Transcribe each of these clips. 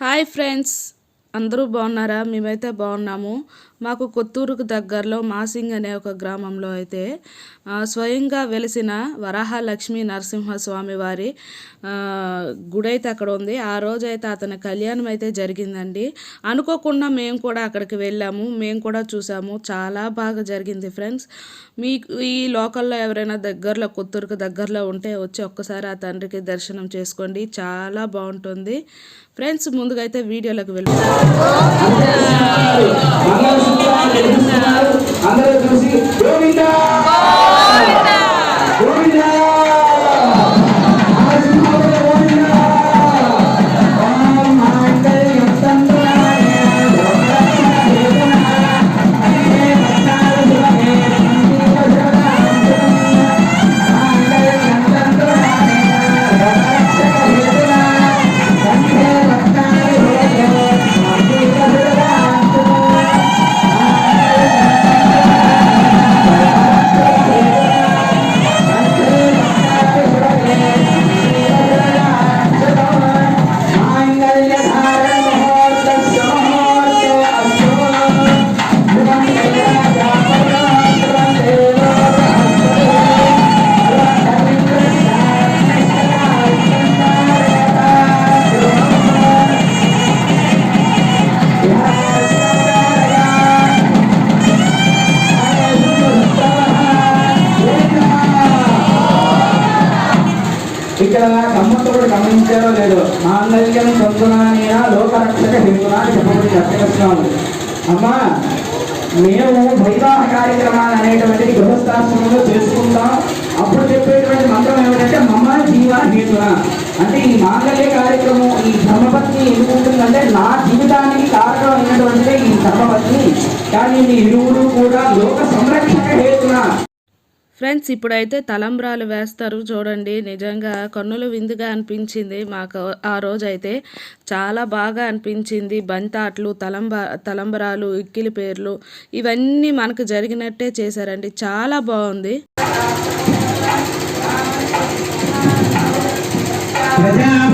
Hi friends అందరూ బాగున్నారా? మేమైతే బాగున్నాము. మాకు కొత్తూరుకు దగ్గరలో మాసింగ్ అనే ఒక గ్రామంలో అయితే స్వయంగా వెలిసిన వరాహలక్ష్మీ నరసింహస్వామి వారి గుడి అయితే అక్కడ ఉంది. ఆ రోజు అయితే అతని కళ్యాణం అయితే జరిగిందండి. అనుకోకుండా మేము కూడా అక్కడికి వెళ్ళాము. మేము కూడా చూసాము. చాలా బాగా జరిగింది ఫ్రెండ్స్. మీకు ఈ లోకల్లో ఎవరైనా దగ్గరలో కొత్తూరుకు దగ్గరలో ఉంటే వచ్చి ఒక్కసారి ఆ తండ్రికి దర్శనం చేసుకోండి. చాలా బాగుంటుంది. ఫ్రెండ్స్ ముందుగా అయితే వీడియోలోకి వెళ్ళిపోతాం అందరూ చూసి గోవింద! గోవింద! ఇక్కడ గమ్మత్తు గమనించారో లేదో మాంగళ్యం పొందునానియ లోకరక్షక హిందునా చెప్పబడి చెప్పవచ్చున్నాము అమ్మా మేము వైవాహ కార్యక్రమాలు అనేటువంటిది గృహస్థాశ్రమంలో చేసుకుంటాం. అప్పుడు చెప్పేటువంటి మంత్రం ఏమిటంటే మమ్మ జీవ హేతున. అంటే ఈ మాంగళ్య కార్యక్రమం ఈ ధర్మపత్ని ఎందుకు ఉంటుందంటే నా జీవితానికి కారణం అయినటువంటిదే ఈ ధర్మపత్ని. కానీ మీ ఇరువురు కూడా లోక సంరక్షణ హేతున ఫ్రెండ్స్ ఇప్పుడైతే తలంబ్రాలు వేస్తారు చూడండి. నిజంగా కన్నుల విందుగా అనిపించింది మాకు ఆ రోజైతే. చాలా బాగా అనిపించింది. బంతాట్లు తలంబ తలంబరాలు ఇక్కిలి పేర్లు ఇవన్నీ మనకు జరిగినట్టే చేశారండి. చాలా బాగుంది. ప్రజాపతిశ్రయామ్యసః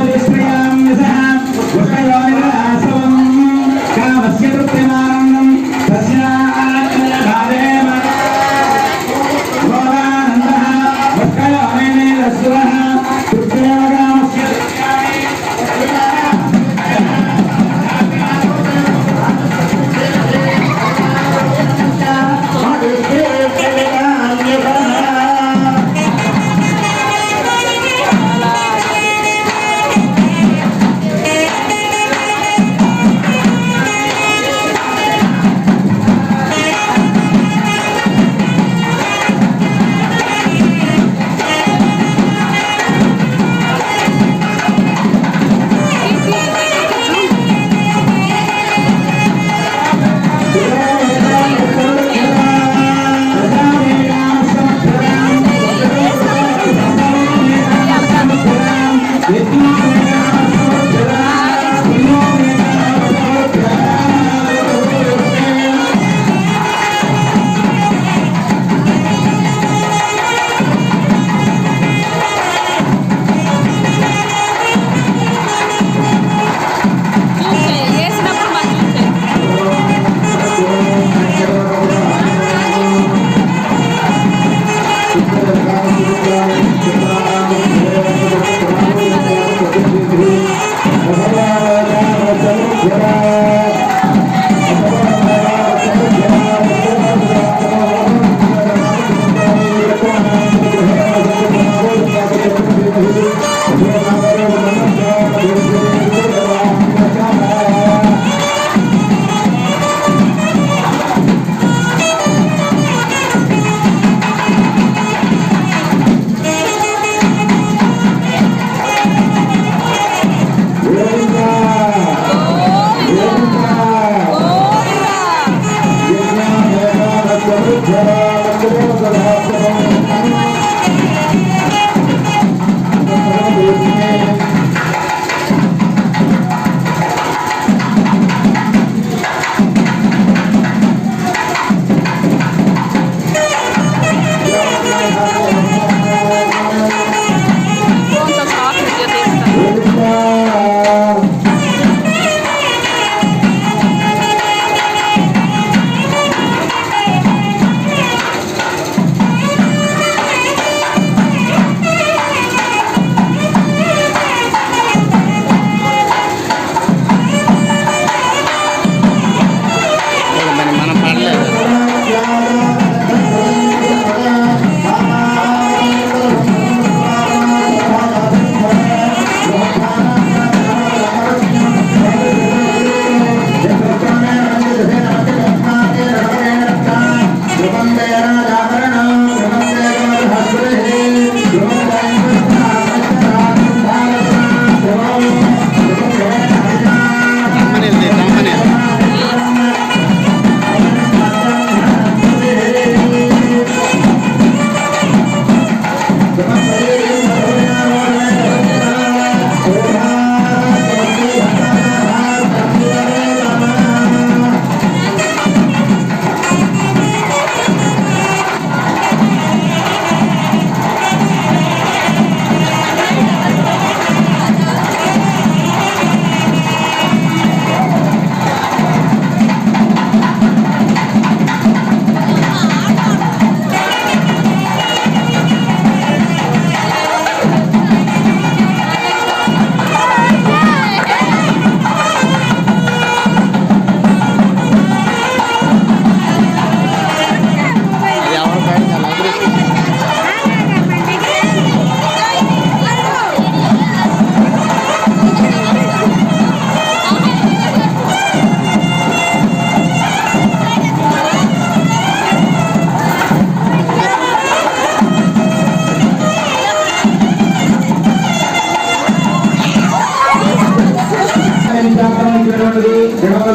గోవింద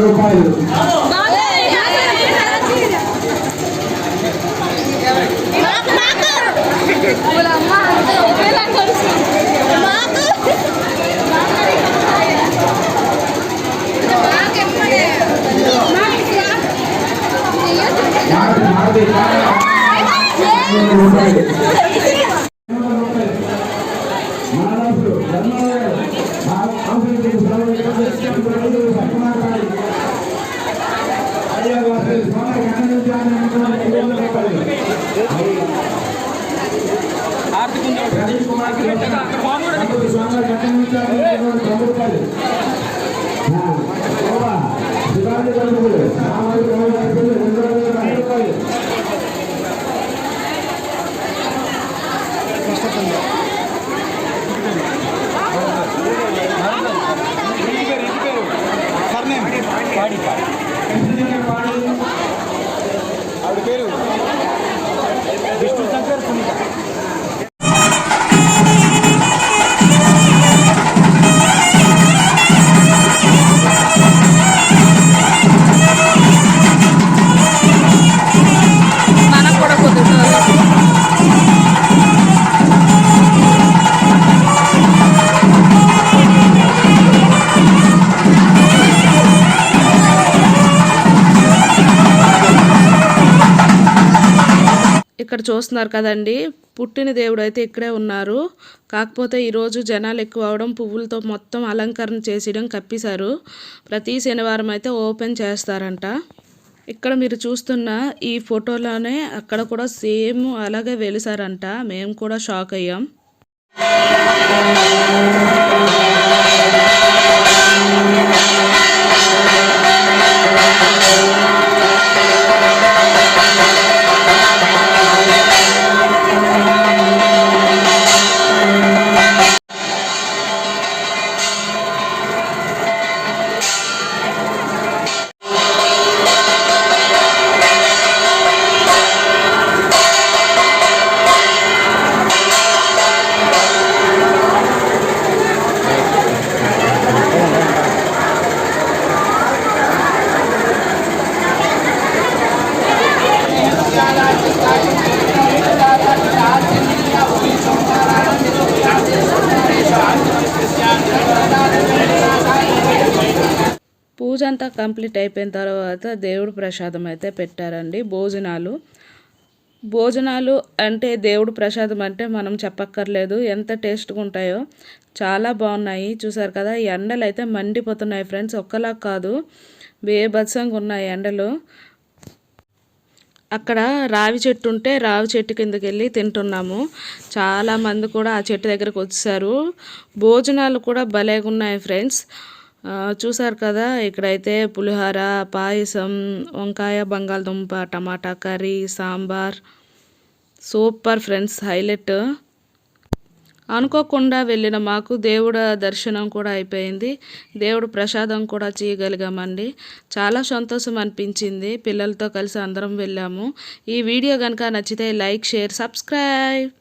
రూపాయలు మారుతి మారుతి பாடி பாடி அவரு பேரு ఇక్కడ చూస్తున్నారు కదండి. పుట్టిన దేవుడు అయితే ఇక్కడే ఉన్నారు. కాకపోతే ఈరోజు జనాలు ఎక్కువ అవడం పువ్వులతో మొత్తం అలంకరణ చేసేయడం కప్పేశారు. ప్రతి శనివారం అయితే ఓపెన్ చేస్తారంట. ఇక్కడ మీరు చూస్తున్న ఈ ఫోటోలోనే అక్కడ కూడా సేమ్ అలాగే వెలిసారంట మేము కూడా షాక్ అయ్యాం. పూజ అంతా కంప్లీట్ అయిపోయిన తర్వాత దేవుడు ప్రసాదం అయితే పెట్టారండి. భోజనాలు. భోజనాలు అంటే దేవుడు ప్రసాదం అంటే మనం చెప్పక్కర్లేదు. ఎంత టేస్ట్గా ఉంటాయో చాలా బాగున్నాయి. చూసారు కదా ఎండలు అయితే మండిపోతున్నాయి ఫ్రెండ్స్. ఒక్కలా కాదు బేభత్సంగా ఉన్నాయి ఎండలు. అక్కడ రావి చెట్టు ఉంటే రావి చెట్టు కిందకి వెళ్ళి తింటున్నాము. చాలా మంది కూడా ఆ చెట్టు దగ్గరకు వచ్చారు. భోజనాలు కూడా భలేగా ఉన్నాయి ఫ్రెండ్స్. చూసారు కదా ఇక్కడైతే పులిహోర పాయసం వంకాయ బంగాళదుంప tomato curry sambar. Super friends highlight. అనుకోకుండా వెళ్ళిన మాకు దేవుడు దర్శనం కూడా అయిపోయింది. దేవుడు ప్రసాదం కూడా చేయగలిగామండి. చాలా సంతోషం అనిపించింది. పిల్లలతో కలిసి అందరం వెళ్ళాము. ఈ వీడియో కనుక నచ్చితే like share subscribe.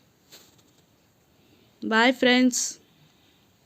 Bye friends.